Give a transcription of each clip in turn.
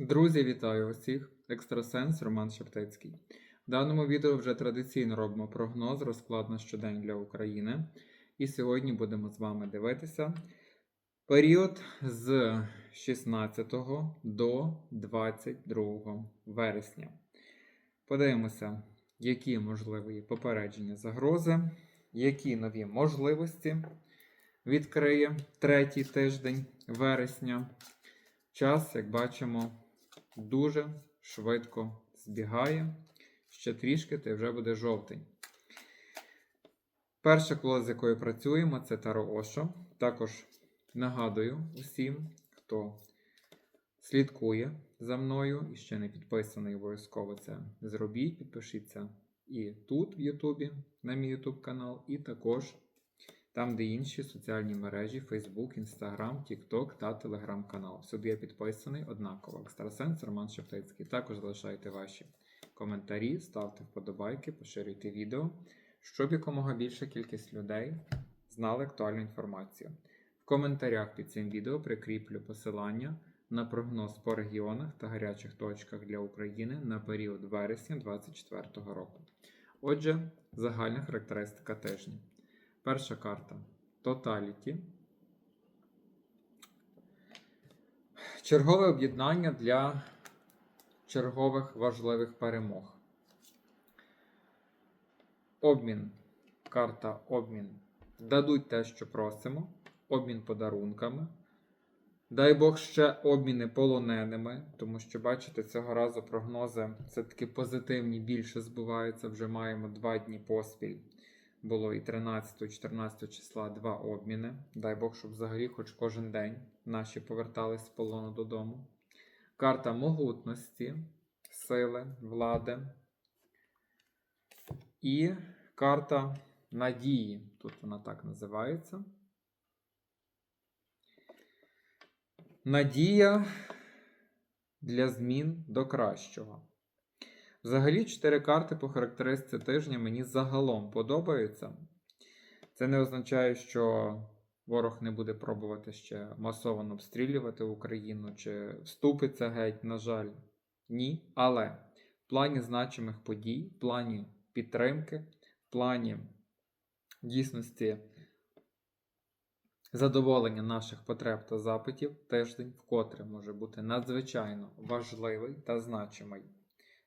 Друзі, вітаю усіх! Екстрасенс Роман Шептицький. В даному відео вже традиційно робимо прогноз, розклад на щодень для України. І сьогодні будемо з вами дивитися період з 16 до 22 вересня. Подивимося, які можливі попередження загрози, які нові можливості відкриє третій тиждень вересня. Час, як бачимо, дуже швидко збігає. Ще трішки, та вже буде жовтень. Перша колода, з якою працюємо, це Таро Ошо. Також нагадую усім, хто слідкує за мною і ще не підписаний, обов'язково це зробіть. Підпишіться і тут, в Ютубі, на мій Ютуб канал, і також там, де інші соціальні мережі: Facebook, Instagram, TikTok та Telegram канал. Сюди я підписаний однаково. Екстрасенс Роман Шептицький. Також залишайте ваші коментарі, ставте вподобайки, поширюйте відео, щоб якомога більша кількість людей знали актуальну інформацію. В коментарях під цим відео прикріплю посилання на прогноз по регіонах та гарячих точках для України на період вересня 2024 року. Отже, загальна характеристика тижня. Перша карта Totality. Чергове об'єднання для чергових важливих перемог. Обмін. Карта обмін. Дадуть те, що просимо. Обмін подарунками. Дай Бог ще обміни полоненими, тому що, бачите, цього разу прогнози все-таки позитивні більше збуваються. Вже маємо два дні поспіль. Було і 13, і 14 числа два обміни. Дай Бог, щоб взагалі хоч кожен день наші повертались з полону додому. Карта могутності, сили, влади. І карта надії. Тут вона так називається. Надія для змін до кращого. Взагалі, чотири карти по характеристиці тижня мені загалом подобаються. Це не означає, що ворог не буде пробувати ще масово обстрілювати Україну чи вступиться геть, на жаль, ні. Але в плані значимих подій, в плані підтримки, в плані дійсності задоволення наших потреб та запитів тиждень вкотре може бути надзвичайно важливий та значимий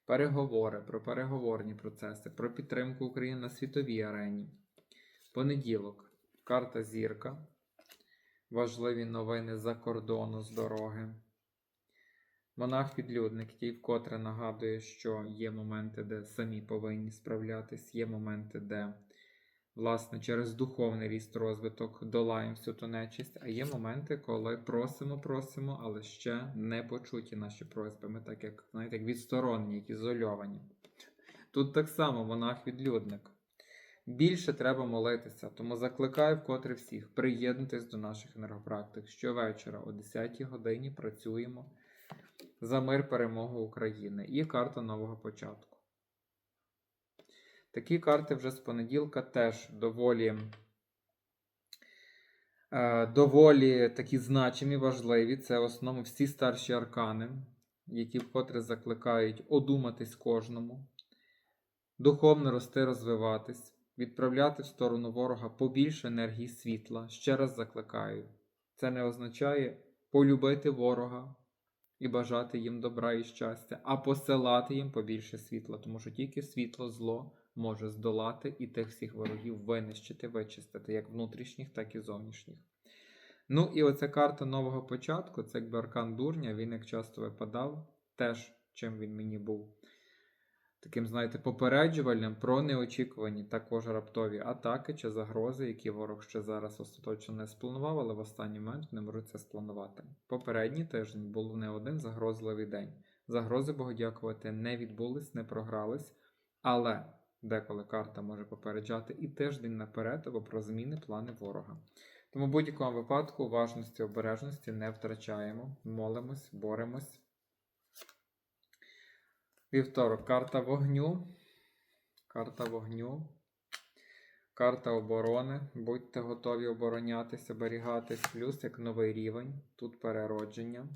переговори, про переговорні процеси, про підтримку України на світовій арені. Понеділок. Карта Зірка. Важливі новини за кордону з дороги. Монах-підлюдник, який вкотре нагадує, що є моменти, де самі повинні справлятись, є моменти, де, власне, через духовний ріст розвиток долаємо всю ту нечисть, а є моменти, коли просимо, просимо, але ще не почуті наші просьби. Ми так як, знаєте, як відсторонені, як ізольовані. Тут так само монах-відлюдник. Більше треба молитися, тому закликаю вкотре всіх приєднатись до наших енергопрактик. Щовечора о 10 годині працюємо за мир перемогу України і карта нового початку. Такі карти вже з понеділка теж доволі е, доволі такі значимі, важливі. Це в основному всі старші аркани, які вкотре закликають одуматись кожному, духовно рости, розвиватись, відправляти в сторону ворога побільше енергії світла. Ще раз закликаю. Це не означає полюбити ворога і бажати їм добра і щастя, а посилати їм побільше світла, тому що тільки світло зло може здолати і тих всіх ворогів винищити, вичистити, як внутрішніх, так і зовнішніх. Ну і оця карта нового початку, це якби аркан дурня, він як часто випадав, теж чим він мені був. Таким, знаєте, попереджувальним про неочікувані також раптові атаки чи загрози, які ворог ще зараз остаточно не спланував, але в останній момент не можуть це спланувати. Попередній тиждень був не один загрозливий день. Загрози, Богу дякувати, не відбулись, не програлись, але деколи карта може попереджати і тиждень наперед або про зміни плани ворога. Тому в будь-якому випадку уважності обережності не втрачаємо, молимось, боремось. Вівторок. Карта вогню. Карта вогню. Карта оборони. Будьте готові оборонятися, оберігатись. Плюс як новий рівень. Тут переродження.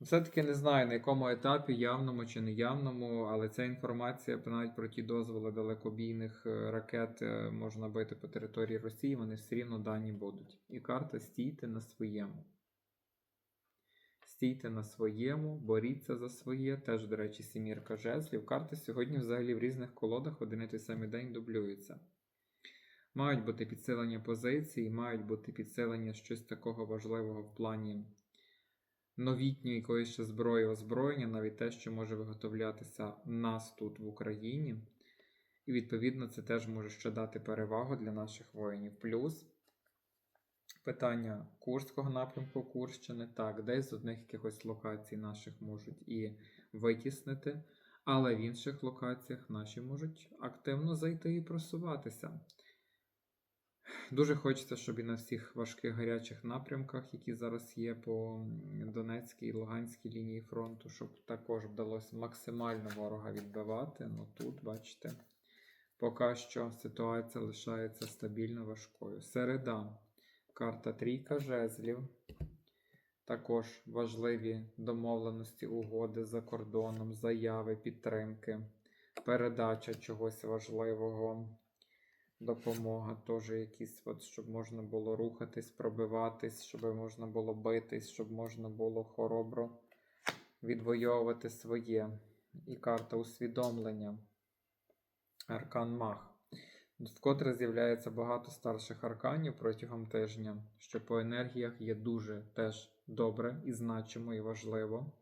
Все-таки не знаю, на якому етапі, явному чи неявному, але ця інформація навіть про ті дозволи далекобійних е, ракет е, можна бити по території Росії, вони все рівно дані будуть. І карта стійте на своєму. Стійте на своєму, боріться за своє. Теж, до речі, сімірка жезлів. Карти сьогодні взагалі в різних колодах один і той самий день дублюються. Мають бути підсилення позицій, мають бути підсилення щось такого важливого в плані новітньої якоїсь ще зброї озброєння, навіть те, що може виготовлятися нас тут в Україні. І відповідно це теж може ще дати перевагу для наших воїнів. Плюс питання Курського напрямку Курщини, так, десь з одних якихось локацій наших можуть і витіснити, але в інших локаціях наші можуть активно зайти і просуватися. Дуже хочеться, щоб і на всіх важких гарячих напрямках, які зараз є по Донецькій і Луганській лінії фронту, щоб також вдалося максимально ворога відбивати. Ну тут, бачите, поки що ситуація лишається стабільно важкою. Середа. Карта трійка жезлів. Також важливі домовленості, угоди за кордоном, заяви, підтримки, передача чогось важливого, допомога теж якісь, от, щоб можна було рухатись, пробиватись, щоб можна було битись, щоб можна було хоробро відвоювати своє. І карта усвідомлення. Аркан Мах. Вкотре з'являється багато старших арканів протягом тижня, що по енергіях є дуже теж добре і значимо і важливо.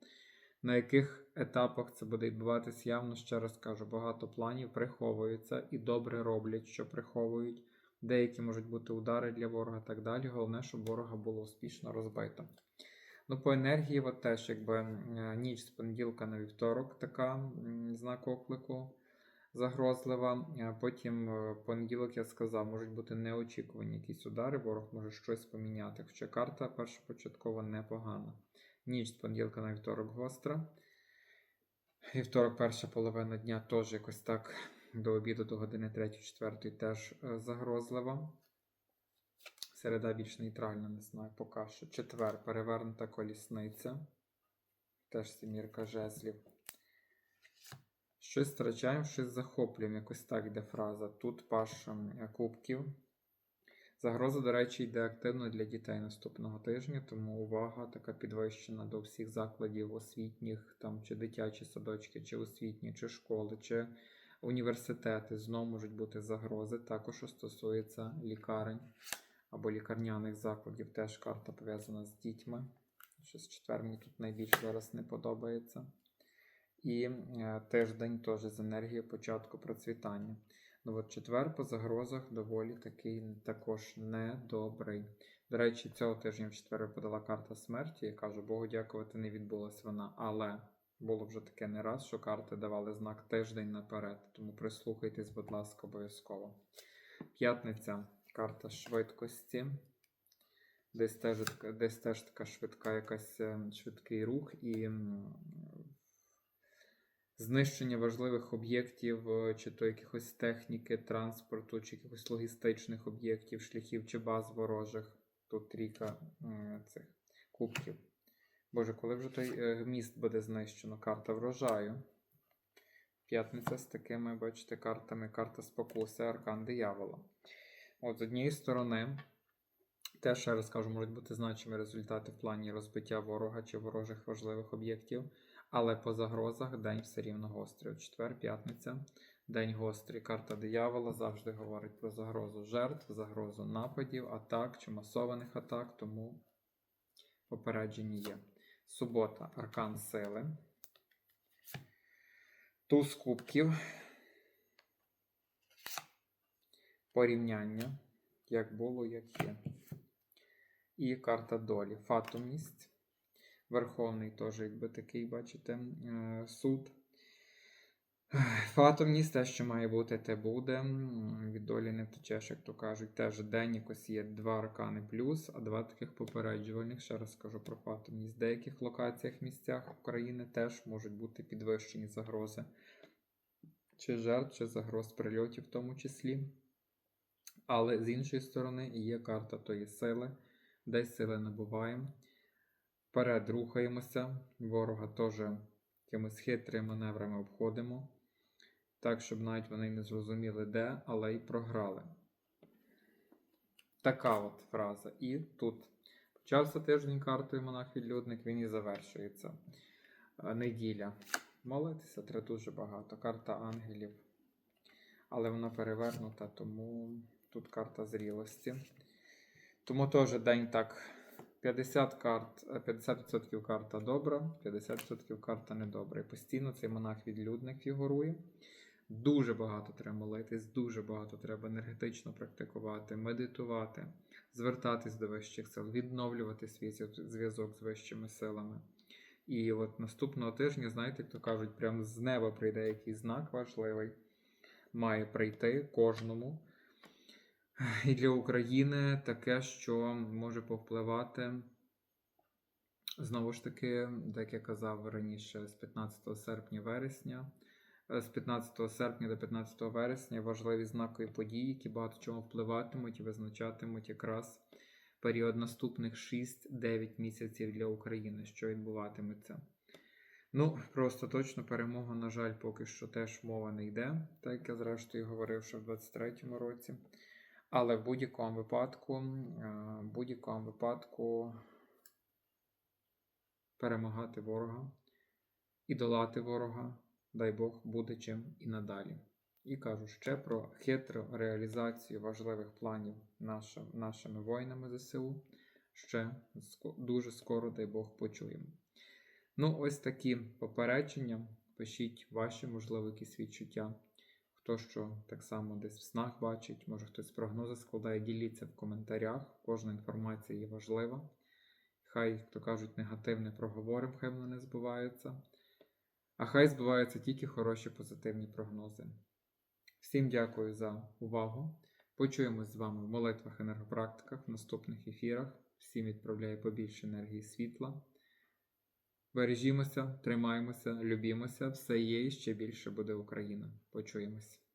На яких етапах це буде відбуватись, явно ще раз кажу, багато планів приховуються і добре роблять, що приховують. Деякі можуть бути удари для ворога і так далі. Головне, щоб ворога було успішно розбито. Ну, по енергії, от теж якби ніч з понеділка на вівторок, така знак оклику загрозлива. Потім е, понеділок я сказав, можуть бути неочікувані якісь удари, ворог може щось поміняти. Хоча карта першопочаткова непогана. Ніч з понеділка на вівторок гостра. Вівторок, перша половина дня теж якось так до обіду, до години 3-4 теж е, загрозлива. Середа більш нейтральна, не знаю, поки що. Четвер, перевернута колісниця. Теж сімірка жезлів. Щось втрачаємо, щось захоплюємо. Якось так йде фраза. Тут паш ем, кубків. Загроза, до речі, йде активно для дітей наступного тижня, тому увага така підвищена до всіх закладів освітніх, там чи дитячі садочки, чи освітні, чи школи, чи університети. Знову можуть бути загрози. Також що стосується лікарень або лікарняних закладів. Теж карта пов'язана з дітьми. Щось четвер мені тут найбільше зараз не подобається. І е, тиждень теж з енергією початку процвітання. Ну от четвер по загрозах доволі такий також недобрий. До речі, цього тижня в четвер випадала карта смерті. Я кажу, Богу дякувати, не відбулася вона. Але було вже таке не раз, що карти давали знак тиждень наперед. Тому прислухайтесь, будь ласка, обов'язково. П'ятниця карта швидкості. Десь теж, десь теж така швидка, якась е, швидкий рух і знищення важливих об'єктів, е, чи то якихось техніки, транспорту, чи якихось логістичних об'єктів, шляхів чи баз ворожих. Тут трійка цих кубків. Боже, коли вже той е, міст буде знищено? Карта врожаю. П'ятниця з такими, бачите, картами. Карта спокуси, аркан диявола. От з однієї сторони, теж ще раз кажу, можуть бути значимі результати в плані розбиття ворога чи ворожих важливих об'єктів. Але по загрозах день все рівно гострий. Четвер, п'ятниця, день гострий. Карта диявола завжди говорить про загрозу жертв, загрозу нападів, атак чи масованих атак, тому попередження є. Субота, аркан сили. Туз кубків. Порівняння. Як було, як є. І карта долі. Фатумність. Верховний теж, якби такий, бачите, е, суд. Фатумність, те, що має бути, те буде. Від долі не втечеш, як то кажуть. Теж день якось є два аркани плюс, а два таких попереджувальних. Ще раз скажу про фатумність. В деяких локаціях, місцях України теж можуть бути підвищені загрози. Чи жертв, чи загроз прильотів в тому числі. Але з іншої сторони є карта тої сили, десь сили набуваємо. Вперед рухаємося. Ворога теж якимись хитрими маневрами обходимо. Так, щоб навіть вони не зрозуміли де, але й програли. Така от фраза. І тут. Почався тиждень картою монах-відлюдник, він і завершується. Е, Неділя. Молитися треба дуже багато. Карта ангелів. Але вона перевернута, тому тут карта зрілості. Тому теж день так. 50 карт, е, 50% карта добра, 50% карта недобра. І постійно цей монах-відлюдник фігурує. Дуже багато треба молитись, дуже багато треба енергетично практикувати, медитувати, звертатись до вищих сил, відновлювати свій зв'язок з вищими силами. І от наступного тижня, знаєте, як то кажуть, прямо з неба прийде якийсь знак важливий, має прийти кожному. І для України таке, що може повпливати. Знову ж таки, як я казав раніше, з 15 серпня вересня, е, з 15 серпня до 15 вересня важливі знакові події, які багато чого впливатимуть і визначатимуть якраз період наступних 6-9 місяців для України, що відбуватиметься. Ну, про остаточну перемогу, на жаль, поки що теж мова не йде, так як я зрештою говорив, що в 23-му році. Але в будь-якому випадку, е, будь-якому випадку перемагати ворога і долати ворога, дай Бог, буде чим і надалі. І кажу ще про хитру реалізацію важливих планів нашим, нашими воїнами ЗСУ. Ще дуже скоро, дай Бог, почуємо. Ну, ось такі попередження. Пишіть ваші, можливо, якісь відчуття. Хто що так само десь в снах бачить, може хтось прогнози складає, діліться в коментарях. Кожна інформація є важлива. Хай, як то кажуть, негативне проговоримо, хай воно не збуваються. А хай збуваються тільки хороші позитивні прогнози. Всім дякую за увагу. Почуємось з вами в молитвах енергопрактиках в наступних ефірах. Всім відправляю побільше енергії світла. Бережімося, тримаємося, любімося, все є і ще більше буде Україна. Почуємось.